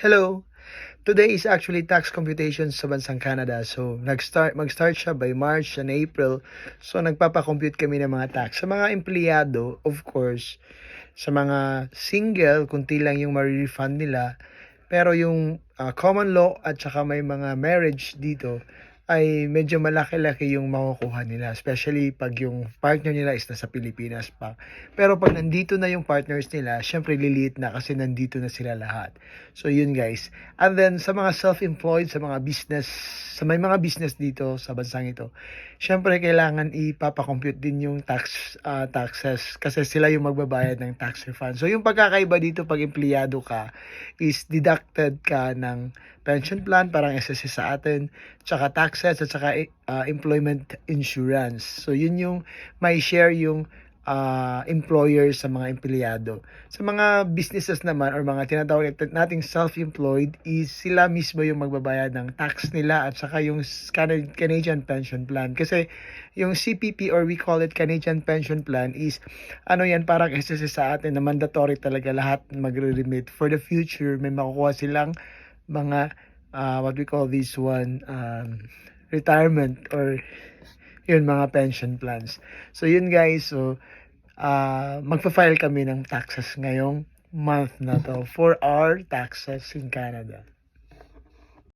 Hello! Today is actually tax computation sa bansang Canada. So, nag-start, mag-start siya by March and April. So, nagpapakompute kami ng mga tax. Sa mga empleyado, of course, sa mga single, kunti lang yung ma-refund nila. Pero yung ah, common law at saka may mga marriage dito, ay medyo malaki-laki yung makukuha nila. Especially pag yung partner nila is nasa Pilipinas pa. Pero pag nandito na yung partners nila, syempre liliit na kasi nandito na sila lahat. So yun guys. And then sa mga self-employed, sa mga business, sa may mga business dito sa bansang ito, syempre kailangan ipapakompute din yung tax ah, taxes kasi sila yung magbabayad ng tax refund. So yung pagkakaiba dito pag empleyado ka is deducted ka ng pension plan, parang SSS sa atin, tsaka taxes at saka ah, employment insurance. So yun yung may share yung ah, employer sa mga empleyado. Sa mga businesses naman or mga tinatawag nat- nating self-employed is sila mismo yung magbabayad ng tax nila at saka yung Canadian pension plan. Kasi yung CPP or we call it Canadian pension plan is ano yan parang SSS sa atin na mandatory talaga lahat magre-remit. For the future may makukuha silang mga ah, what we call this one um, retirement or yun mga pension plans. So yun guys, so ah magpa-file kami ng taxes ngayong month na to for our taxes in Canada.